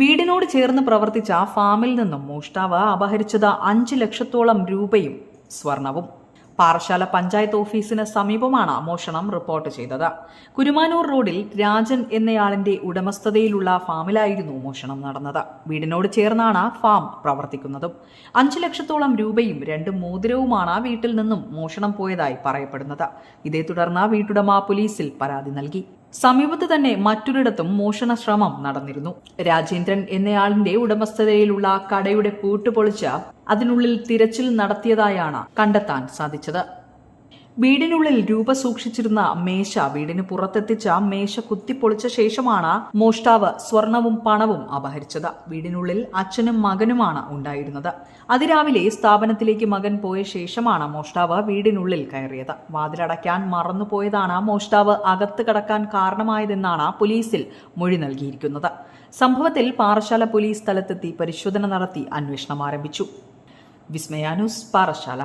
വീടിനോട് ചേർന്ന് പ്രവർത്തിച്ച ഫാമിൽ നിന്നും മോഷ്ടാവ് അപഹരിച്ചത് അഞ്ച് ലക്ഷത്തോളം രൂപയും സ്വർണവും. പാറശാല പഞ്ചായത്ത് ഓഫീസിന് സമീപമാണ് മോഷണം റിപ്പോർട്ട് ചെയ്തത്. കുരുമാനൂർ റോഡിൽ രാജൻ എന്നയാളിന്റെ ഉടമസ്ഥതയിലുള്ള ഫാമിലായിരുന്നു മോഷണം നടന്നത്. വീടിനോട് ചേർന്നാണ് ഫാം പ്രവർത്തിക്കുന്നതും. അഞ്ചു ലക്ഷത്തോളം രൂപയും രണ്ട് മോതിരവുമാണ് വീട്ടിൽ നിന്നും മോഷണം പോയതായി പറയപ്പെടുന്നത്. ഇതേ തുടർന്ന് വീട്ടുടമ പോലീസിൽ പരാതി നൽകി. സമീപത്ത് തന്നെ മറ്റൊരിടത്തും മോഷണ ശ്രമം നടന്നിരുന്നു. രാജേന്ദ്രൻ എന്നയാളിന്റെ ഉടമസ്ഥതയിലുള്ള കടയുടെ പൂട്ട് പൊളിച്ച് അതിനുള്ളിൽ തിരച്ചിൽ നടത്തിയതായാണ് കണ്ടെത്താൻ സാധിച്ചത്. വീടിനുള്ളിൽ രൂപ സൂക്ഷിച്ചിരുന്ന മേശ വീടിന് പുറത്തെത്തിച്ച മേശ കുത്തിപ്പൊളിച്ച ശേഷമാണ് മോഷ്ടാവ് സ്വർണവും പണവും അപഹരിച്ചത്. വീടിനുള്ളിൽ അച്ഛനും മകനുമാണ് ഉണ്ടായിരുന്നത്. അതിരാവിലെ സ്ഥാപനത്തിലേക്ക് മകൻ പോയ ശേഷമാണ് മോഷ്ടാവ് വീടിനുള്ളിൽ കയറിയത്. വാതിലടയ്ക്കാൻ മറന്നുപോയതാണ് മോഷ്ടാവ് അകത്ത് കടക്കാൻ കാരണമായതെന്നാണ് പോലീസിൽ മൊഴി നൽകിയിരിക്കുന്നത്. സംഭവത്തിൽ പാറശാല പോലീസ് സ്ഥലത്തെത്തി പരിശോധന നടത്തി അന്വേഷണം ആരംഭിച്ചു. വിസ്മയാനുസ് പാറശാല